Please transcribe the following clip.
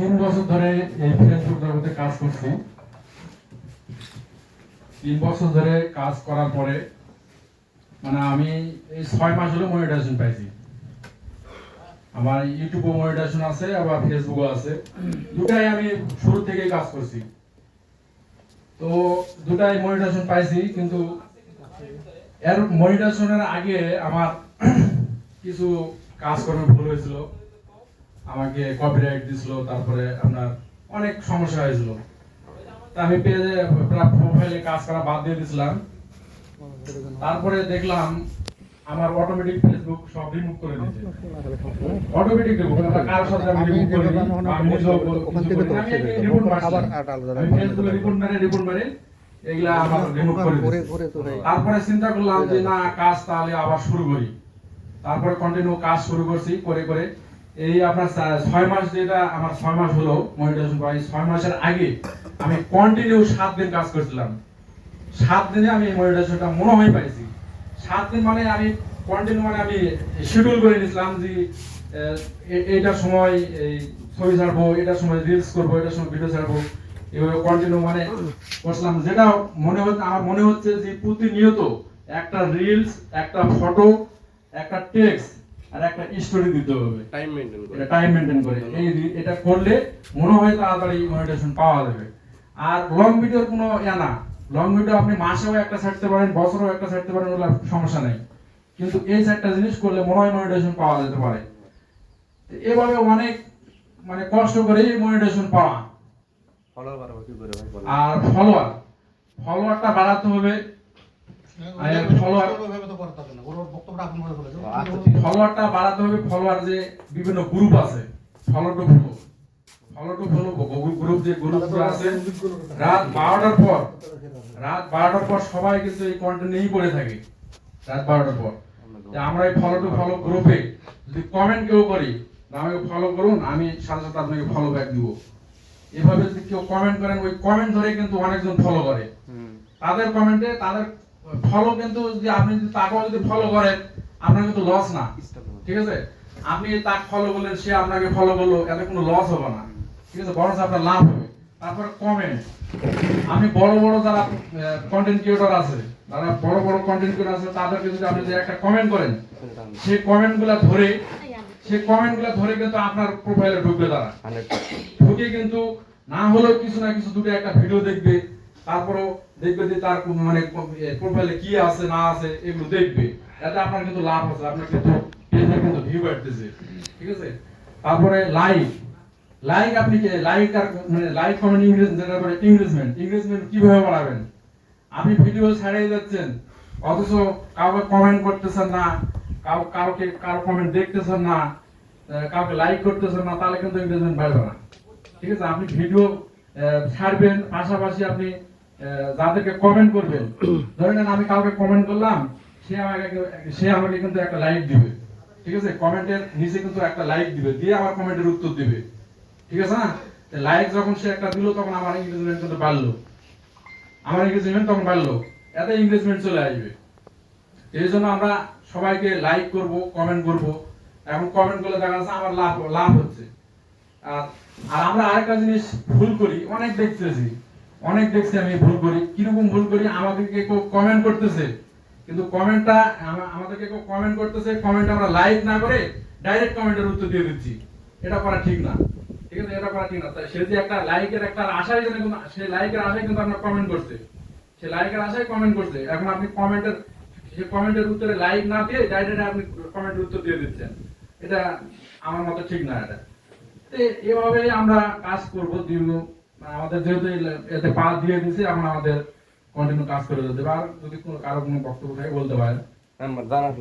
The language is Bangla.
তিন বছর ধরে এই ফেসবুক জগতে কাজ করছি। তিন বছর ধরে কাজ করার পরে মানে আমি এই ছয় মাস হলো মনিটাইজেশন পাইছি। আমার ইউটিউবও মনিটাইজেশন আছে, আবার ফেসবুকও আছে। দুটাই আমি শুরু থেকেই কাজ করছি। তো দুটাই মনিটাইজেশন পাইছি, কিন্তু এর মনিটাইজেশনের আগে আমার কিছু কাজকর্মে ভুল হয়েছিল। আমাকে কপিরাইট দিছিল তারপরে আপনার অনেক সমস্যা হয়েছিল। তা আমি পেজে প্রোফাইলে কাজ করা বাদ দিয়ে দিয়েছিলাম তারপরে দেখলাম আমার অটোমেটিক ফেসবুক সব রিমুভ করে দিয়েছে। অটোমেটিক রিমুভ কারোর সাথে আমি রিমুভ করি আমি নিজেও কিছু করি না। আমি একটা রিপোর্ট মারছিলাম আমি ফেসবুকে রিপোর্ট মেরে রিপোর্ট মেরে এগুলা আমার রিমুভ করে তারপরে চিন্তা করলাম যে না কাজ তাহলে আবার শুরু করি। তারপরে কন্টিনিউ কাজ শুরু করছি করে করে। এই আপনার ছয় মাস যেটা আমার ছয় মাস হলো মনিটাইজেশন পাই ছয় মাসের আগে আমি কন্টিনিউ সাত দিন কাজ করছিলাম। সাত দিনে আমি মনিটাইজেশনটা মনে হয় পাইছি। সাত দিন মানে আমি কন্টিনিউ মানে আমি শিডিউল করে নিয়েছিলাম যে এইটার সময় এই ছবি ছাড়বো, এটার সময় রিলস করব, এটার সময় ভিডিও ছাড়বো, এভাবে কন্টিনিউ মানে করছিলাম। যেটা মনে হচ্ছে, আমার মনে হচ্ছে যে প্রতিনিয়ত একটা রিলস একটা ফটো একটা টেক্সট আর একটা স্টোরি দিতে হবে। টাইম মেনটেন করে। টাইম মেনটেন করে। এই এটা করলে মনে হয় তাড়াতাড়ি মনিটাইজেশন পাওয়া যাবে। আর লং ভিডিওর কোনো ইয়া না। লং ভিডিও আপনি মাসেও একটা ছাড়তে পারেন বছরেও একটা ছাড়তে পারেন ওগুলো সমস্যা নেই। কিন্তু এই চারটা জিনিস করলে মনে হয় মনিটাইজেশন পাওয়া যেতে পারে। এভাবে অনেক মানে কষ্ট করে মনিটাইজেশন পাওয়া। করে ভাই বলো আর ফলোয়ার ফলোয়ারটা বাড়াতে হবে আর follower- আচ্ছা, ঠিক আছে। ফলোয়ারটা বাড়াতে হবে ফলোয়ার যে বিভিন্ন গ্রুপ আছে follow to follow follow to follow group যে গ্রুপগুলো আছে। রাত বারোটার পর রাত বারোটার পর সবাই কিন্তু এই কন্টেন্ট নিয়েই পড়ে থাকে। রাত বারোটার পর। আমরা এই ফলো টু ফলো গ্রুপে যদি কমেন্ট কেউ করি আমাকে ফলো করুন আমি সাথে সাথে আপনাকে ফলো ব্যাক দিব। এভাবে যদি কেউ কমেন্ট করেন ওই কমেন্ট ধরে কিন্তু অনেকজন ফলো করে। তাদের কমেন্টে তাদের ফলো কিন্তু যদি আপনি যদি তাকেও যদি ফলো করেন আপনার কিন্তু লস না। ঠিক আছে? আপনি তাকে ফলো করলেন সে আপনাকে ফলো করল এতে কোনো লস হবে না। ঠিক আছে? বরং আপনার লাভ হবে। তারপরে কমেন্ট আমি বড় বড় যারা কন্টেন্ট ক্রিয়েটর আছে যারা বড় বড় কন্টেন্ট ক্রিয়েটর আছে তাদেরকে যদি আপনি যে একটা কমেন্ট করেন সেই কমেন্টগুলো ধরে সেই কমেন্টগুলো ধরে কিন্তু আপনার প্রোফাইলে ঢুকবে তারা। ঢুকে কিন্তু না হলেও কিছু না কিছু দুটো একটা ভিডিও দেখবে। তারপরেও দেখবে যে তার মানে প্রোফাইলে কি আছে, না আছে, এগুলো দেখবে। এতে আপনার কিন্তু লাভ আছে, আপনার কিন্তু পেজে কিন্তু ভিউ বাড়তেছে। ঠিক আছে? তারপরে লাইক লাইক আপনি কি লাইক আর মানে লাইক কমেন্ট ইংরেজ যেটা বলে ইংরেজমেন্ট ইংরেজমেন্ট কীভাবে বাড়াবেন? আপনি ভিডিও ছাড়িয়ে যাচ্ছেন। অথচ কাউকে কমেন্ট করতেছেন না, কাউ কাউকে কারও কমেন্ট দেখতেছেন না কাউকে লাইক করতেছেন না, তাহলে কিন্তু এঙ্গেজমেন্ট বাড়বে না। ঠিক আছে? আপনি ভিডিও ছাড়বেন, পাশাপাশি আপনি যাদেরকে কমেন্ট করবেন, ধরে নেন আমি কাউকে কমেন্ট করলাম, সে আমাকে সে আমাকে কিন্তু একটা লাইক দিবে। ঠিক আছে? কমেন্টের নিচে কিন্তু একটা লাইক দিবে, দিয়ে আমার কমেন্টের উত্তর দিবে। ঠিক আছে না? লাইক যখন সে একটা দিল, তখন আমার এঙ্গেজমেন্ট কিন্তু বাড়লো। আমার এঙ্গেজমেন্ট তখন বাড়লো। এতে এঙ্গেজমেন্ট চলে আসবে। এই জন্য আমরা সবাইকে লাইক করব কমেন্ট করব। এখন কমেন্ট করলে দেখা যাচ্ছে আমার লাভ লাভ হচ্ছে। আর আমরা আরেকটা জিনিস ভুল করি, অনেক দেখতেছি। অনেক দেখছি আমি ভুল করি। কীরকম ভুল করি? আমাদেরকে কেউ কমেন্ট করতেছে। কিন্তু কমেন্টটা আমাদেরকে কেউ কমেন্ট করতেছে কমেন্ট আমরা লাইক না করে ডাইরেক্ট কমেন্টের উত্তর দিয়ে দিচ্ছি। এটা করা ঠিক না। ঠিক আছে? এটা করা ঠিক না। তাই সে যে একটা লাইকের একটা আশায় জন্য কিন্তু সেই লাইকের আশায় কিন্তু আপনার কমেন্ট করছে। সে লাইকের আশায় কমেন্ট করছে। এখন আপনি কমেন্টের সে কমেন্টের উত্তরে লাইক না দিয়ে ডাইরেক্ট আপনি কমেন্টের উত্তর দিয়ে দিচ্ছেন। এটা আমার মতো ঠিক না এটা। এভাবে আমরা কাজ করব দীর্ঘ আমাদের যেহেতু এতে পা দিয়ে দিছি, এখন আমাদের কন্টিনিউ কাজ করে যেতে আর যদি কোনো কারও কোনো বক্তব্য থাকে, বলতে পারেন। নাম্বার জানাস